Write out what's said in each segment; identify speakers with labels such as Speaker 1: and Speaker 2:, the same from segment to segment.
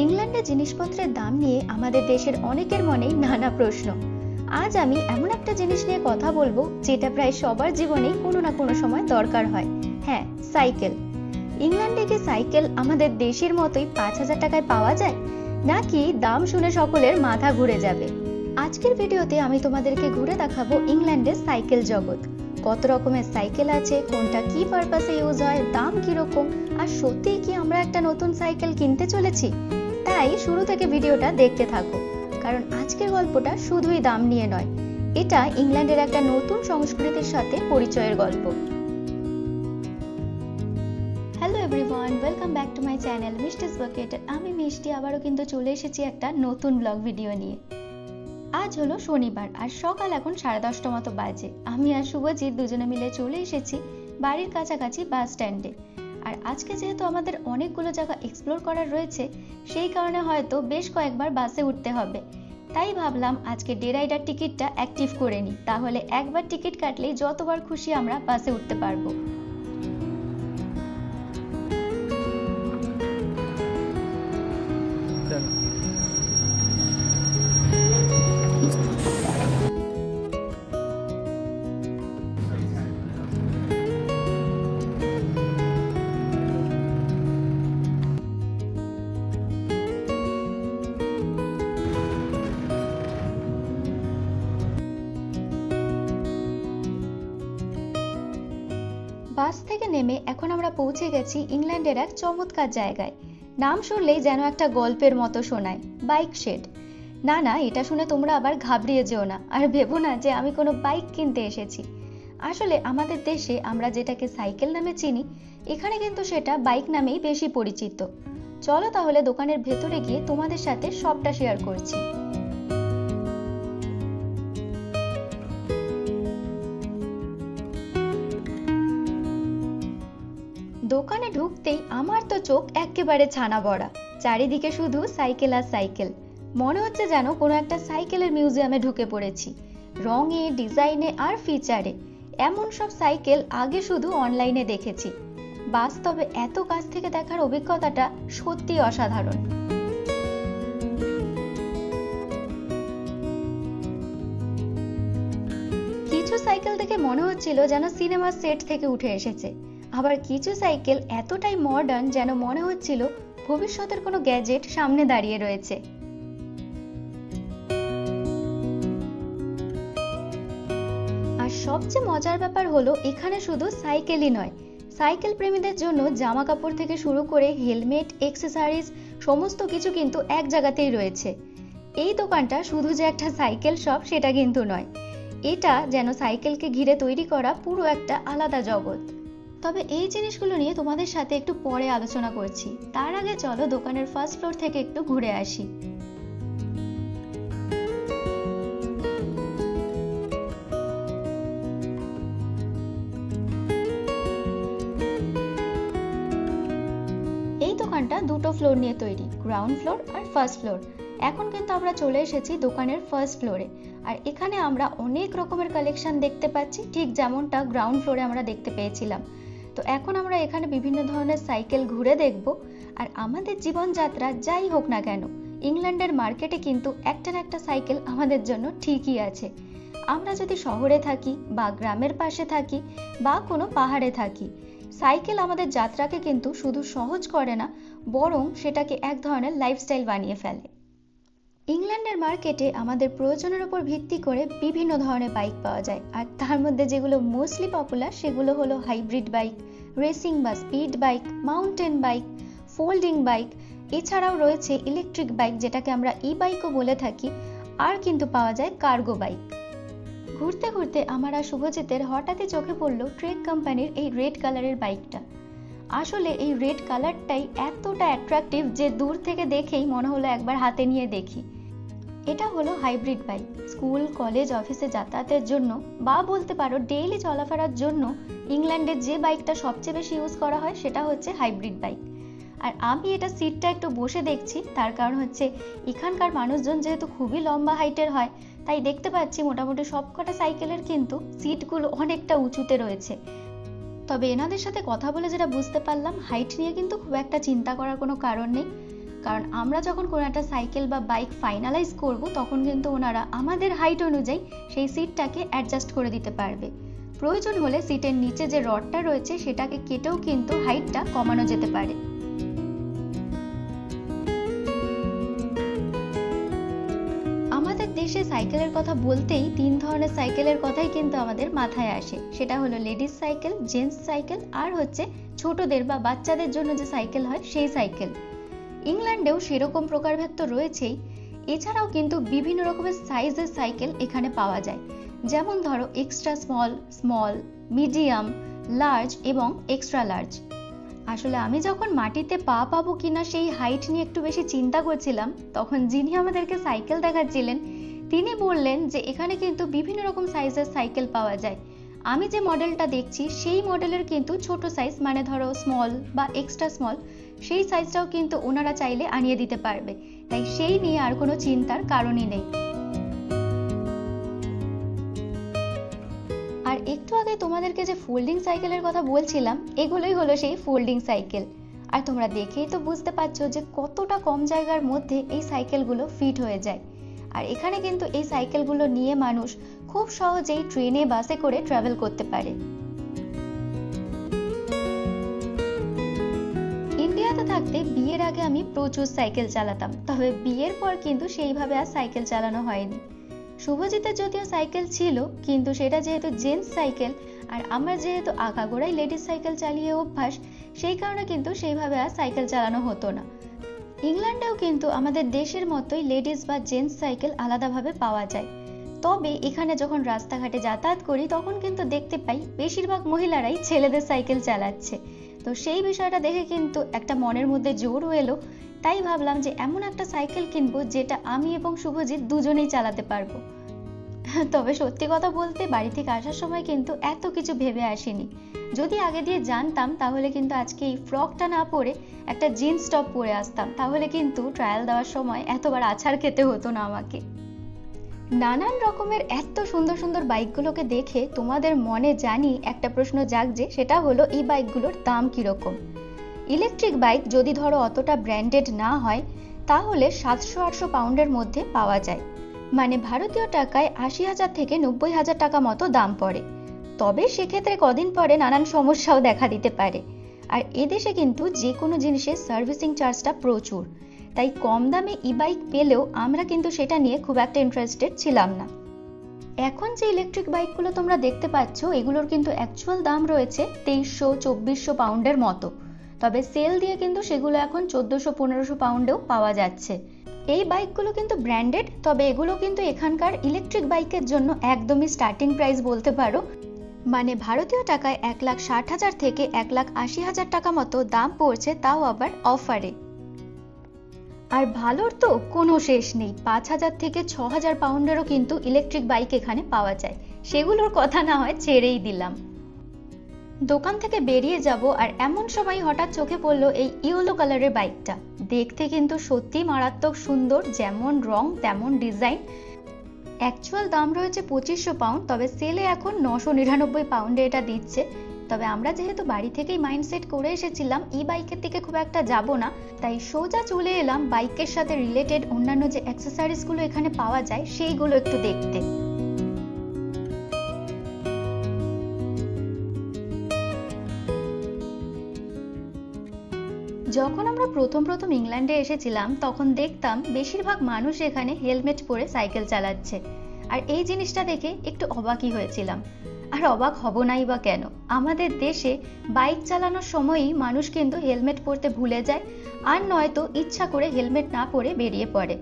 Speaker 1: ইংল্যান্ডে জিনিসপত্রের দাম নিয়ে আমাদের দেশের অনেকের মনেই নানা প্রশ্ন। আজ আমি এমন একটা জিনিস নিয়ে কথা বলব যেটা প্রায় সবার জীবনেই কোনো না কোনো সময় দরকার হয়। হ্যাঁ সাইকেল। ইংল্যান্ডে কি সাইকেল আমাদের দেশের মতোই পাঁচ হাজার টাকায় পাওয়া যায়? নাকি দাম শুনে সকলের মাথা ঘুরে যাবে? আজকের ভিডিওতে আমি তোমাদেরকে ঘুরে দেখাবো ইংল্যান্ডের সাইকেল জগৎ। কত রকমের সাইকেল আছে, কোনটা কি পারপাসে ইউজ হয়, দাম কীরকম, আর সত্যিই কি আমরা একটা নতুন সাইকেল কিনতে চলেছি? তাই শুরু থেকে ভিডিওটা দেখতে থাকো। কারণ আজকের গল্পটা শুধুই দাম নিয়ে নয়, এটা ইংল্যান্ডের একটা নতুন সংস্কৃতির সাথে পরিচয়ের গল্প। Hello everyone welcome back to my channel Mishti's bucket আমি মিষ্টি, আবারও কিন্তু চলে এসেছি একটা নতুন ব্লগ ভিডিও নিয়ে। আজ হলো শনিবার, আর সকাল এখন সাড়ে দশটা মতো বাজে। আমি আর শুভজিৎ দুজনে মিলে চলে এসেছি বাড়ির কাছাকাছি বাস স্ট্যান্ডে আর আজকে যেহেতু আমাদের অনেকগুলো জায়গা এক্সপ্লোর করার রয়েছে, সেই কারণে হয়তো বেশ কয়েকবার বাসে উঠতে হবে। তাই ভাবলাম আজকে ডেরাইডার টিকিটটা অ্যাক্টিভ করে নিই। তাহলে একবার টিকিট কাটলেই যতবার খুশি আমরা বাসে উঠতে পারব। আমরা পৌঁছে গেছি ইংল্যান্ডের এক চমৎকার জায়গায়। নাম শুনলেই যেন একটা গল্পের মতো শোনায়, বাইক শেড। না না, এটা শুনে তোমরা আবার ঘাবড়িয়ে যেও না, আর ভেবো না যে আমি কোনো বাইক কিনতে এসেছি। আসলে আমাদের দেশে আমরা যেটাকে সাইকেল নামে চিনি, এখানে কিন্তু সেটা বাইক নামেই বেশি পরিচিত। চলো তাহলে দোকানের ভেতরে গিয়ে তোমাদের সাথে সবটা শেয়ার করছি। ঢুকতেই আমার তো চোখ একেবারে ছানা বড়া চারিদিকে শুধু সাইকেল আর সাইকেল। মনে হচ্ছে যেন কোনো একটা সাইকেলের মিউজিয়ামে ঢুকে পড়েছি। রঙে, ডিজাইনে আর ফিচারে। এমন সব সাইকেল আগে শুধু অনলাইনে দেখেছি। বাস্তবে এত কাছ থেকে দেখার অভিজ্ঞতাটা সত্যি অসাধারণ। কিছু সাইকেল দেখে মনে হচ্ছিল যেন সিনেমার সেট থেকে উঠে এসেছে। আবার কিছু সাইকেল এতটাই মডার্ন যেন মনে হচ্ছিল ভবিষ্যতের কোনো গ্যাজেট সামনে দাঁড়িয়ে রয়েছে। আর সবচেয়ে মজার ব্যাপার হলো, এখানে শুধু সাইকেলই নয়, সাইকেল প্রেমীদের জন্য জামা কাপড় থেকে শুরু করে হেলমেট এক্সেসরিজ সমস্ত কিছু কিন্তু এক জায়গাতেই রয়েছে। এই দোকানটা শুধু যে একটা সাইকেল শপ সেটা কিন্তু নয়, এটা যেন সাইকেলকে ঘিরে তৈরি করা পুরো একটা আলাদা জগৎ। তবে এই জিনিসগুলো নিয়ে তোমাদের সাথে একটু পরে আলোচনা করছি। তার আগে চলো দোকানের ফার্স্ট ফ্লোর থেকে একটু ঘুরে আসি। এই দোকানটা দুটো ফ্লোর নিয়ে তৈরি গ্রাউন্ড ফ্লোর আর ফার্স্ট ফ্লোর এখন কিন্তু আমরা চলে এসেছি দোকানের ফার্স্ট ফ্লোরে আর এখানে আমরা অনেক রকমের কালেকশন দেখতে পাচ্ছি, ঠিক যেমনটা গ্রাউন্ড ফ্লোরে আমরা দেখতে পেয়েছিলাম। তো এখন আমরা এখানে বিভিন্ন ধরনের সাইকেল ঘুরে দেখব। আর আমাদের জীবনযাত্রা যাই হোক না কেন, ইংল্যান্ডের মার্কেটে কিন্তু একটা না একটা সাইকেল আমাদের জন্য ঠিকই আছে। আমরা যদি শহরে থাকি বা গ্রামের পাশে থাকি বা কোনো পাহাড়ে থাকি সাইকেল আমাদের যাত্রাকে কিন্তু শুধু সহজ করে না, বরং সেটাকে এক ধরনের লাইফস্টাইল বানিয়ে ফেলে। ইংল্যান্ডের মার্কেটে আমাদের প্রয়োজনের উপর ভিত্তি করে বিভিন্ন ধরনের বাইক পাওয়া যায়। আর তার মধ্যে যেগুলো মোস্টলি পপুলার, সেগুলো হলো হাইব্রিড বাইক, রেসিং বা speed bike, mountain bike, folding bike. এছাড়াও রয়েছে ইলেকট্রিক বাইক, যেটাকে আমরা ই বাইকও বলে থাকি। আর কিন্তু পাওয়া যায় কার্গো বাইক। ঘুরতে ঘুরতে আমার আর শুভজিতের হঠাৎই চোখে পড়ল ট্রেক কোম্পানির এই রেড কালারের বাইকটা। আসলে এই রেড কালারটাই এতটা অ্যাট্রাকটিভ যে দূর থেকে দেখেই মনে হলো একবার হাতে নিয়ে দেখি। এটা হলো হাইব্রিড বাইক স্কুল কলেজ অফিসে যাতায়াতের জন্য বা বলতে পারো ডেইলি চলাফেরার জন্য ইংল্যান্ডে যে বাইকটা সবচেয়ে বেশি ইউজ করা হয় সেটা হচ্ছে হাইব্রিড বাইক আর আমি এটা সিটটা একটু বসে দেখছি, তার কারণ হচ্ছে এখানকার মানুষজন যেহেতু খুবই লম্বা হাইটের হয়, তাই দেখতে পাচ্ছি মোটামুটি সবকটা সাইকেলের কিন্তু সিটগুলো অনেকটা উঁচুতে রয়েছে। তবে এনাদের সাথে কথা বলে যেটা বুঝতে পারলাম হাইট নিয়ে কিন্তু খুব একটা চিন্তা করার কোনো কারণ নেই। কারণ আমরা যখন কোনো একটা সাইকেল বা বাইক ফাইনালাইজ করব, তখন কিন্তু ওনারা আমাদের হাইট অনুযায়ী সেই সিটটাকে অ্যাডজাস্ট করে দিতে পারবে। প্রয়োজন হলে সিটের নিচে যে রডটা রয়েছে, সেটাকে কেটেও কিন্তু হাইটটা কমানো যেতে পারে। আমাদের দেশে সাইকেলের কথা বলতেই তিন ধরনের সাইকেলের কথাই কিন্তু আমাদের মাথায় আসে। সেটা হলো লেডিস সাইকেল জেন্টস সাইকেল, আর হচ্ছে ছোটদের বা বাচ্চাদের জন্য যে সাইকেল হয়, সেই সাইকেল। ইংল্যান্ডেও সেরকম প্রকারভেদ তো রয়েছেই। এছাড়াও কিন্তু বিভিন্ন রকমের সাইজের সাইকেল এখানে পাওয়া যায়। যেমন ধরো extra small small medium large এবং এক্সট্রা লার্জ আসলে আমি যখন মাটিতে পা পাবো কিনা সেই হাইট নিয়ে একটু বেশি চিন্তা করছিলাম, তখন যিনি আমাদেরকে সাইকেল দেখাচ্ছিলেন, তিনি বললেন যে এখানে কিন্তু বিভিন্ন রকম সাইজের সাইকেল পাওয়া যায়। আমি যে মডেলটা দেখছি, সেই মডেলের কিন্তু ছোট সাইজ মানে ধরো স্মল বা এক্সট্রা স্মল সেই সাইজটাও কিন্তু ওনারা চাইলে আনিয়ে দিতে পারবে। তাই সেই নিয়ে আর কোনো চিন্তার কারণই নেই। আর একটু আগে তোমাদেরকে যে ফোল্ডিং সাইকেলের কথা বলছিলাম, এগুলোই হলো সেই ফোল্ডিং সাইকেল আর তোমরা দেখেই তো বুঝতে পারছ যে কতটা কম জায়গার মধ্যে এই সাইকেলগুলো ফিট হয়ে যায়। আর এখানে কিন্তু এই সাইকেলগুলো নিয়ে মানুষ খুব সহজেই ট্রেনে বাসে করে ট্রাভেল করতে পারে। থাকতে বিয়ের আগে আমি প্রচুর সাইকেল চালাতাম। তবে বিয়ের পর কিন্তু সেইভাবে আর সাইকেল চালানো হয়নি। শুভজিতের যদিও সাইকেল ছিল, কিন্তু সেটা যেহেতু জেন্টস সাইকেল আর আমার যেহেতু আগাগোড়াই লেডিস সাইকেল চালিয়ে অভ্যাস, সেই কারণে কিন্তু সেইভাবে আর সাইকেল চালানো হতো না। ইংল্যান্ডেও কিন্তু আমাদের দেশের মতোই লেডিস বা জেন্টস সাইকেল আলাদাভাবে পাওয়া যায়। তবে এখানে যখন রাস্তাঘাটে যাতায়াত করি, তখন কিন্তু দেখতে পাই, বেশিরভাগ মহিলারাই ছেলেদের সাইকেল চালাচ্ছে। তো সেই বিষয়টা দেখে কিন্তু একটা মনের মধ্যে জোরও এলো। তাই ভাবলাম যে এমন একটা সাইকেল কিনবো যেটা আমি এবং শুভজিৎ দুজনেই চালাতে পারব। তবে সত্যি কথা বলতে বাড়ি থেকে আসার সময় কিন্তু এত কিছু ভেবে আসিনি। যদি আগে দিয়ে জানতাম, তাহলে কিন্তু আজকে এই ফ্রকটা না পরে একটা জিন্স টপ পরে আসতাম। তাহলে কিন্তু ট্রায়াল দেওয়ার সময় এতবার আছাড় খেতে হতো না আমাকে। নানান রকমের এত সুন্দর সুন্দর বাইকগুলোকে দেখে তোমাদের মনে জানি একটা প্রশ্ন জাগছে, সেটা হলো এই বাইকগুলোর দাম কীরকম? ইলেকট্রিক বাইক যদি ধরো অতটা ব্র্যান্ডেড না হয়, তাহলে সাতশো আটশো পাউন্ডের মধ্যে পাওয়া যায়। মানে ভারতীয় টাকায় আশি হাজার থেকে নব্বই হাজার টাকা মতো দাম পড়ে। তবে সেক্ষেত্রে কদিন পরে নানান সমস্যাও দেখা দিতে পারে। আর এদেশে কিন্তু যে কোনো জিনিসের সার্ভিসিং চার্জটা প্রচুর। তাই কম দামে ই বাইক পেলেও আমরা কিন্তু সেটা নিয়ে খুব একটা ইন্টারেস্টেড ছিলাম না। এখন যে ইলেকট্রিক বাইকগুলো তোমরা দেখতে পাচ্ছ, এগুলোর কিন্তু অ্যাকচুয়াল দাম রয়েছে তেইশশো, চব্বিশশো পাউন্ডের মতো। তবে সেল দিয়ে কিন্তু সেগুলো এখন চোদ্দোশো, পনেরোশো পাউন্ডেও পাওয়া যাচ্ছে। এই বাইকগুলো কিন্তু ব্র্যান্ডেড তবে এগুলো কিন্তু এখানকার ইলেকট্রিক বাইকের জন্য একদমই স্টার্টিং প্রাইস বলতে পারো। মানে ভারতীয় টাকায় এক লাখ ষাট হাজার থেকে এক লাখ আশি হাজার টাকা মতো দাম পড়ছে তাও আবার অফারে আর ভালোর তো কোনো শেষ নেই। পাঁচ হাজার থেকে ছ হাজার পাউন্ডেরও কিন্তু ইলেকট্রিক বাইক এখানে পাওয়া যায়। সেগুলোর কথা না হয় ছেড়েই দিলাম। দোকান থেকে বেরিয়ে যাব আর এমন সময় হঠাৎ চোখে পড়ল এই ইয়েলো কালারের বাইকটা দেখতে কিন্তু সত্যি মারাত্মক সুন্দর, যেমন রং, তেমন ডিজাইন অ্যাকচুয়াল দাম রয়েছে পঁচিশশো পাউন্ড তবে সেলে এখন নশো নিরানব্বই পাউন্ডে এটা দিচ্ছে। তবে আমরা যেহেতু বাড়ি থেকেই মাইন্ডসেট করে এসেছিলাম ই বাইকের দিকে খুব একটা যাব না। তাই সোজা চলে এলাম বাইকের সাথে রিলেটেড অন্যান্য যে অ্যাক্সেসরিজগুলো এখানে পাওয়া যায়, সেইগুলো একটু দেখতে। যখন আমরা প্রথম প্রথম ইংল্যান্ডে এসেছিলাম, তখন দেখতাম বেশিরভাগ মানুষ এখানে হেলমেট পরে সাইকেল চালাচ্ছে। আর এই জিনিসটা দেখে একটু অবাকই হয়েছিলাম। আর অবাক হব নাই বা কেন? আমাদের দেশে বাইক চালানোর সময়ই মানুষ কিন্তু হেলমেট পরতে ভুলে যায়, আর নয়তো ইচ্ছা করে হেলমেট না পরে বেরিয়ে পড়ে।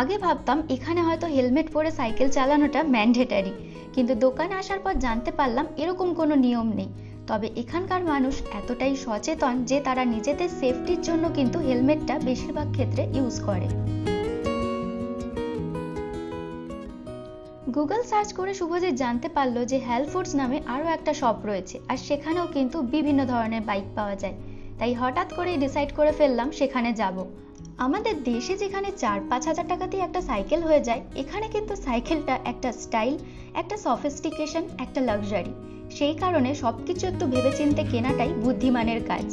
Speaker 1: আগে ভাবতাম এখানে হয়তো হেলমেট পরে সাইকেল চালানোটা ম্যান্ডেটারি, কিন্তু দোকানে আসার পর জানতে পারলাম এরকম কোনো নিয়ম নেই। তবে এখানকার মানুষ এতটাই সচেতন যে তারা নিজেদের সেফটির জন্য কিন্তু হেলমেটটা বেশিরভাগ ক্ষেত্রে ইউজ করে। গুগল সার্চ করে শুভজিৎ জানতে পারল যে হেলফুডস নামে আরও একটা শপ রয়েছে, আর সেখানেও কিন্তু বিভিন্ন ধরনের বাইক পাওয়া যায়। তাই হঠাৎ করেই ডিসাইড করে ফেললাম সেখানে যাব। আমাদের দেশে যেখানে চার পাঁচ হাজার টাকাতেই একটা সাইকেল হয়ে যায়, এখানে কিন্তু সাইকেলটা একটা স্টাইল একটা সফিস্টিকেশন একটা লাক্সারি সেই কারণে সব কিছু একটু ভেবেচিন্তে কেনাটাই বুদ্ধিমানের কাজ।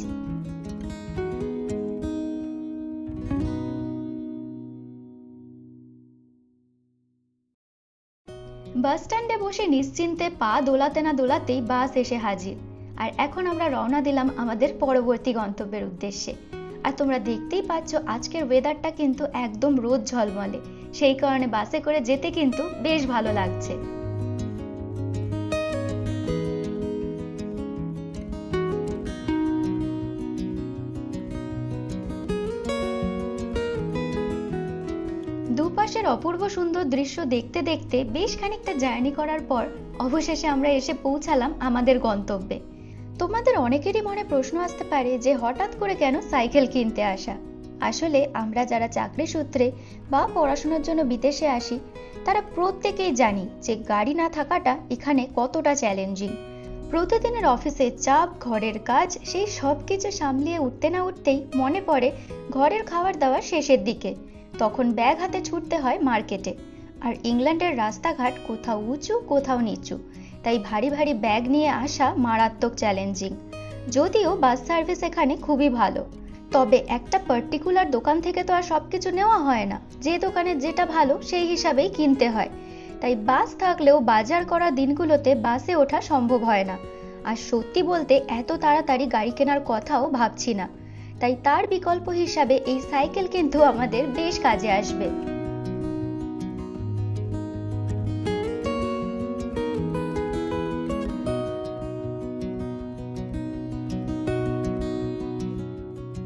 Speaker 1: বাস স্ট্যান্ডে বসে নিশ্চিন্তে পা দোলাতে না দোলাতেই বাস এসে হাজির। আর এখন আমরা রওনা দিলাম আমাদের পরবর্তী গন্তব্যের উদ্দেশ্যে। আর তোমরা দেখতেই পাচ্ছ আজকের ওয়েদারটা কিন্তু একদম রোদ ঝলমলে। সেই কারণে বাসে করে যেতে কিন্তু বেশ ভালো লাগছে। অপূর্ব সুন্দর দৃশ্য দেখতে দেখতে বেশ খানিকটা জার্নি করার পর অবশেষে আমরা এসে পৌঁছালাম আমাদের গন্তব্যে। তোমাদের অনেকেরই মনে প্রশ্ন আসতে পারে যে হঠাৎ করে কেন সাইকেল কিনতে আসা? আসলে আমরা যারা চাকরি সূত্রে বা পড়াশোনার জন্য বিদেশে আসি, তারা প্রত্যেকেই জানি যে গাড়ি না থাকাটা এখানে কতটা চ্যালেঞ্জিং। প্রতিদিনের অফিসে চাপ, ঘরের কাজ, সেই সব কিছু সামলিয়ে উঠতে না উঠতেই মনে পড়ে ঘরের খাবার দাবার শেষের দিকে। তখন ব্যাগ হাতে ছুটতে হয় মার্কেটে। আর ইংল্যান্ডের রাস্তাঘাট কোথাও উঁচু, কোথাও নিচু। তাই ভারী ভারী ব্যাগ নিয়ে আসা মারাত্মক চ্যালেঞ্জিং। যদিও বাস সার্ভিস এখানে খুবই ভালো। তবে একটা পার্টিকুলার দোকান থেকে তো আর সবকিছু নেওয়া হয় না। যে দোকানে যেটা ভালো, সেই হিসাবেই কিনতে হয়। তাই বাস থাকলেও বাজার করা দিনগুলোতে বাসে ওঠা সম্ভব হয় না। আর সত্যি বলতে এত তাড়াতাড়ি গাড়ি কেনার কথাও ভাবছি না। তাই তার বিকল্প হিসাবে এই সাইকেল কিন্তু আমাদের বেশ কাজে আসবে।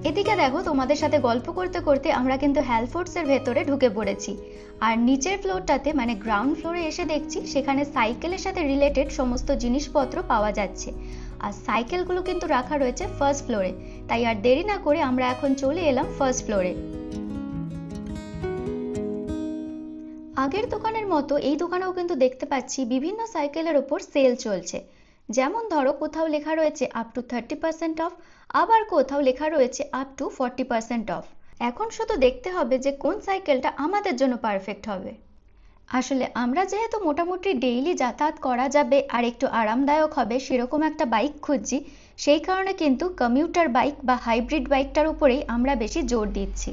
Speaker 1: এদিকে দেখো, তোমাদের সাথে গল্প করতে করতে আমরা কিন্তু হ্যালফোর্টস এর ভেতরে ঢুকে পড়েছি। আর নিচের ফ্লোরটাতে মানে গ্রাউন্ড ফ্লোরে এসে দেখছি, সেখানে সাইকেলের সাথে রিলেটেড সমস্ত জিনিসপত্র পাওয়া যাচ্ছে। আর সাইকেলগুলো কিন্তু রাখা রয়েছে ফার্স্ট ফ্লোরে তাই আর দেরি না করে আমরা এখন চলে এলাম ফার্স্ট ফ্লোরে আগের দোকানের মতো এই দোকানেও কিন্তু দেখতে পাচ্ছি বিভিন্ন সাইকেলের ওপর সেল চলছে। যেমন ধরো, কোথাও লেখা রয়েছে up to thirty percent off আবার কোথাও লেখা রয়েছে up to forty percent off এখন শুধু দেখতে হবে যে কোন সাইকেলটা আমাদের জন্য পারফেক্ট হবে। আসলে আমরা যেহেতু মোটামুটি ডেইলি যাতায়াত করা যাবে আর একটু আরামদায়ক হবে, সেরকম একটা বাইক খুঁজছি, সেই কারণে কিন্তু কমিউটার বাইক বা হাইব্রিড বাইকটার উপরেই আমরা বেশি জোর দিচ্ছি।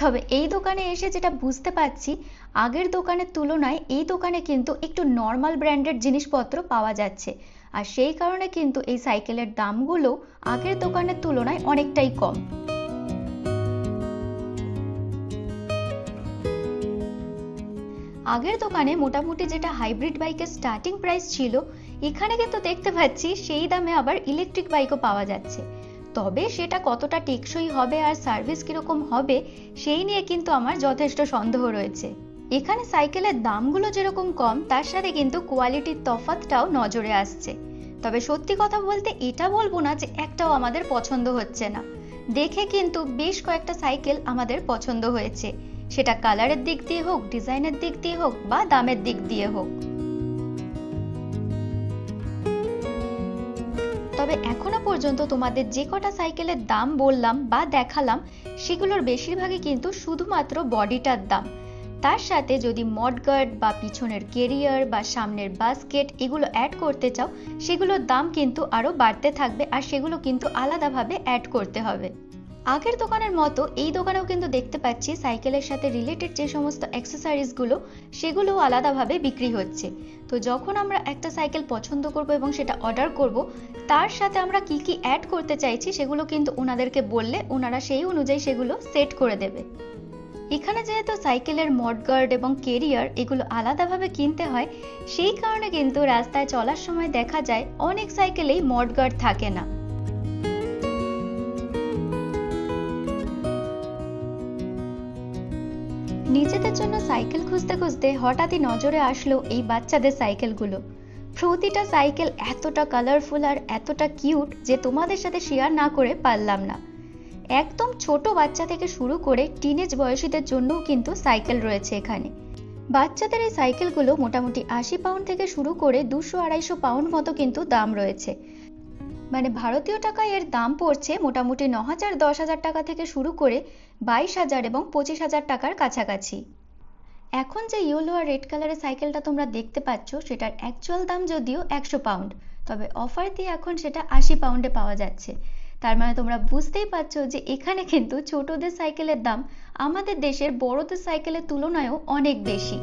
Speaker 1: তবে এই দোকানে এসে যেটা বুঝতে পারছি, আগের দোকানের তুলনায় এই দোকানে কিন্তু একটু নর্মাল ব্র্যান্ডের জিনিসপত্র পাওয়া যাচ্ছে। আর সেই কারণে কিন্তু এই সাইকেলের দামগুলো আগের দোকানের তুলনায় অনেকটাই কম। আগের দোকানে মোটামুটি যেটা হাইব্রিড বাইকের স্টার্টিং প্রাইস ছিল, এখানে কিন্তু দেখতে পাচ্ছি সেই দামে আবার ইলেকট্রিক বাইকও পাওয়া যাচ্ছে। তবে সেটা কতটা টেকসই হবে আর সার্ভিস কীরকম হবে, সেই নিয়ে কিন্তু আমার যথেষ্ট সন্দেহ রয়েছে। এখানে সাইকেলের দামগুলো যেরকম কম, তার সাথে কিন্তু কোয়ালিটির তফাতটাও নজরে আসছে। তবে সত্যি কথা বলতে এটা বলব না যে একটাও আমাদের পছন্দ হচ্ছে না। দেখে কিন্তু বেশ কয়েকটা সাইকেল আমাদের পছন্দ হয়েছে। সেটা কালারের দিক দিয়ে হোক, ডিজাইনের দিক দিয়ে হোক বা দামের দিক দিয়ে হোক। তবে এখনও পর্যন্ত তোমাদের যে কটা সাইকেলের দাম বললাম বা দেখালাম, সেগুলোর বেশিরভাগই কিন্তু শুধুমাত্র বডিটার দাম। তার সাথে যদি মডগার্ড বা পিছনের কেরিয়ার বা সামনের বাস্কেট এগুলো অ্যাড করতে চাও, সেগুলোর দাম কিন্তু আরও বাড়তে থাকবে আর সেগুলো কিন্তু আলাদাভাবে অ্যাড করতে হবে। আগের দোকানের মতো এই দোকানেও কিন্তু দেখতে পাচ্ছি সাইকেলের সাথে রিলেটেড যে সমস্ত অ্যাক্সেসরিজগুলো সেগুলোও আলাদাভাবে বিক্রি হচ্ছে। তো যখন আমরা একটা সাইকেল পছন্দ করব এবং সেটা অর্ডার করব, তার সাথে আমরা কি কি অ্যাড করতে চাইছি সেগুলো কিন্তু ওনাদেরকে বললে ওনারা সেই অনুযায়ী সেগুলো সেট করে দেবে। এখানে যেহেতু সাইকেলের মডগার্ড এবং কেরিয়ার এগুলো আলাদাভাবে কিনতে হয়, সেই কারণে কিন্তু রাস্তায় চলার সময় দেখা যায় অনেক সাইকেলেই মডগার্ড থাকে না। নিজেদের জন্য সাইকেল খুঁজতে খুঁজতে হঠাৎই নজরে আসলো এই বাচ্চাদের সাইকেলগুলো। প্রতিটা সাইকেল এতটা কালারফুল আর এতটা কিউট যে তোমাদের সাথে শেয়ার না করে পারলাম না। একদম ছোট বাচ্চা থেকে শুরু করে টিনেজ বয়সীদের জন্যও কিন্তু সাইকেল রয়েছে এখানে। বাচ্চাদের এই সাইকেলগুলো মোটামুটি আশি পাউন্ড থেকে শুরু করে দুশো আড়াইশো পাউন্ড মতো কিন্তু দাম রয়েছে। মানে ভারতীয় টাকায় এর দাম পড়ছে মোটামুটি ন হাজার, দশ হাজার টাকা থেকে শুরু করে বাইশ হাজার এবং পঁচিশ হাজার টাকার কাছাকাছি। এখন যে ইয়েলো আর রেড কালারের সাইকেলটা তোমরা দেখতে পাচ্ছ, সেটার অ্যাকচুয়াল দাম যদিও একশো পাউন্ড তবে অফার দিয়ে এখন সেটা আশি পাউন্ডে পাওয়া যাচ্ছে। তার মানে তোমরা বুঝতেই পারছ যে এখানে কিন্তু ছোটদের সাইকেলের দাম আমাদের দেশের বড়দের সাইকেলের তুলনায়ও অনেক বেশি।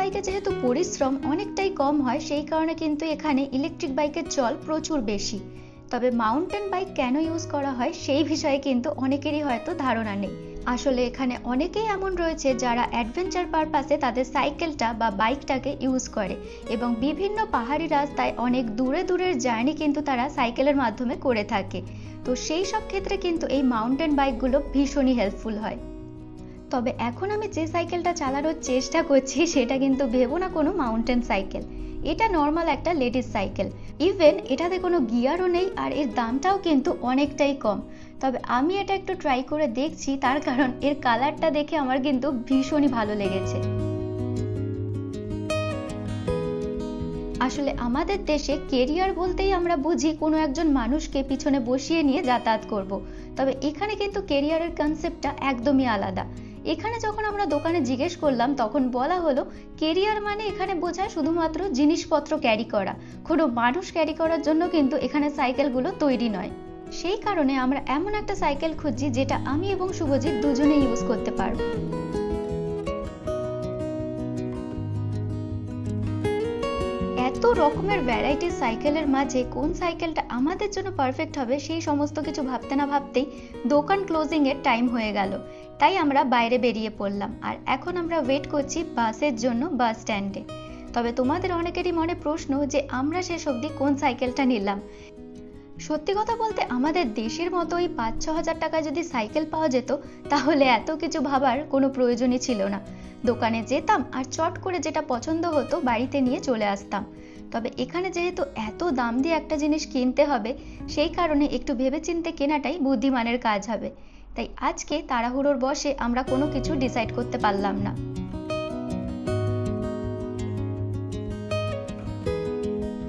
Speaker 1: বাইকে যেহেতু পরিশ্রম অনেকটাই কম হয়, সেই কারণে কিন্তু এখানে ইলেকট্রিক বাইকের চল প্রচুর বেশি। তবে মাউন্টেন বাইক কেন ইউজ করা হয়, সেই বিষয়ে কিন্তু অনেকেরই হয়তো ধারণা নেই। আসলে এখানে অনেকেই এমন রয়েছে যারা অ্যাডভেঞ্চার পারপাসে তাদের সাইকেলটা বা বাইকটাকে ইউজ করে এবং বিভিন্ন পাহাড়ি রাস্তায় অনেক দূরে দূরের জার্নি কিন্তু তারা সাইকেলের মাধ্যমে করে থাকে। তো সেই সব ক্ষেত্রে কিন্তু এই মাউন্টেন বাইকগুলো ভীষণই হেল্পফুল হয়। তবে এখন আমি যে সাইকেলটা চালানোর চেষ্টা করছি, সেটা কিন্তু ভেবো না কোনো মাউন্টেন সাইকেল এটা নর্মাল একটা লেডিস সাইকেল ইভেন এটাতে কোনো গিয়ারও নেই আর এর দামটাও কিন্তু অনেকটাই কম। তবে আমি এটা একটু ট্রাই করে দেখছি, তার কারণ এর কালারটা দেখে আমার কিন্তু ভীষণই ভালো লেগেছে। আসলে আমাদের দেশে কেরিয়ার বলতেই আমরা বুঝি কোনো একজন মানুষকে পিছনে বসিয়ে নিয়ে যাতায়াত করব। তবে এখানে কিন্তু কেরিয়ারের কনসেপ্টটা একদমই আলাদা। এখানে যখন আমরা দোকানে জিজ্ঞেস করলাম, তখন বলা হলো কেরিয়ার মানে এখানে বোঝায় শুধুমাত্র জিনিসপত্র ক্যারি করা। কোনো মানুষ ক্যারি করার জন্য কিন্তু এখানে সাইকেলগুলো তৈরি নয়। সেই কারণে আমরা এমন একটা সাইকেল খুঁজছি, যেটা আমি এবং শুভজিৎ দুজনে ইউজ করতে পারব। রকমের ভ্যারাইটি সাইকেলের মাঝে কোন সাইকেলটা আমাদের জন্য পারফেক্ট হবে সেই সমস্ত কিছু ভাবতে না ভাবতেই দোকান ক্লোজিং এর টাইম হয়ে গেল। তাই আমরা বাইরে বেরিয়ে পড়লাম। আর এখন আমরা ওয়েট করছি বাসের জন্য বাস স্ট্যান্ডে তবে তোমাদের অনেকেরই মনে প্রশ্ন যে আমরা শেষ অবধি কোন সাইকেলটা নিলাম? সত্যি কথা বলতে আমাদের দেশের মতো ওই পাঁচ ছ হাজার টাকায় যদি সাইকেল পাওয়া যেত, তাহলে এত কিছু ভাবার কোনো প্রয়োজনই ছিল না। দোকানে যেতাম আর চট করে যেটা পছন্দ হতো বাড়িতে নিয়ে চলে আসতাম। তবে এখানে যেহেতু এত দাম দিয়ে একটা জিনিস কিনতে হবে, সেই কারণে একটু ভেবেচিন্তে কেনাটাই বুদ্ধিমানের কাজ হবে। তাই আজকে তাড়াহুড়োর বসে আমরা কোনো কিছু ডিসাইড করতে পারলাম না।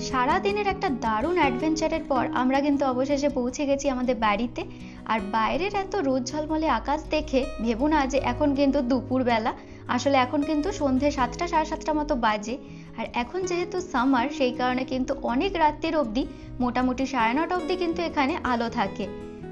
Speaker 1: সারা দিনের একটা দারুণ অ্যাডভেঞ্চারের পর আমরা কিন্তু অবশেষে পৌঁছে গেছি আমাদের বাড়িতে। আর বাইরের এত রোদ ঝলমলে আকাশ দেখে ভেবো না যে এখন কিন্তু দুপুরবেলা। আসলে এখন কিন্তু সন্ধে সাতটা, সাড়ে সাতটা মতো বাজে। আর এখন যেহেতু সামার সেই কারণে কিন্তু অনেক রাত্রের অবধি, মোটামুটি সাড়ে নটা অবধি কিন্তু এখানে আলো থাকে।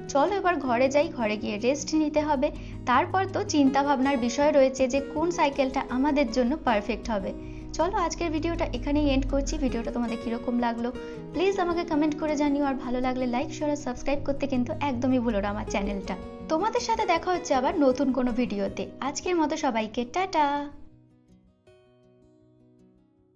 Speaker 1: চলো এবার ঘরে যাই, ঘরে গিয়ে রেস্ট নিতে হবে। তারপর তো চিন্তা ভাবনার বিষয় রয়েছে যে কোন সাইকেলটা আমাদের জন্য পারফেক্ট হবে। চলো আজকের ভিডিওটা এখানেই এন্ড করছি। ভিডিওটা তোমাদের কীরকম লাগল? প্লিজ আমাকে কমেন্ট করে জানিও, আর ভালো লাগলে লাইক শেয়ার আর সাবস্ক্রাইব করতে কিন্তু একদমই ভুলো না আমার চ্যানেলটা তোমাদের সাথে দেখা হচ্ছে আবার নতুন কোনো ভিডিওতে আজকের মতো সবাইকে, টাটা!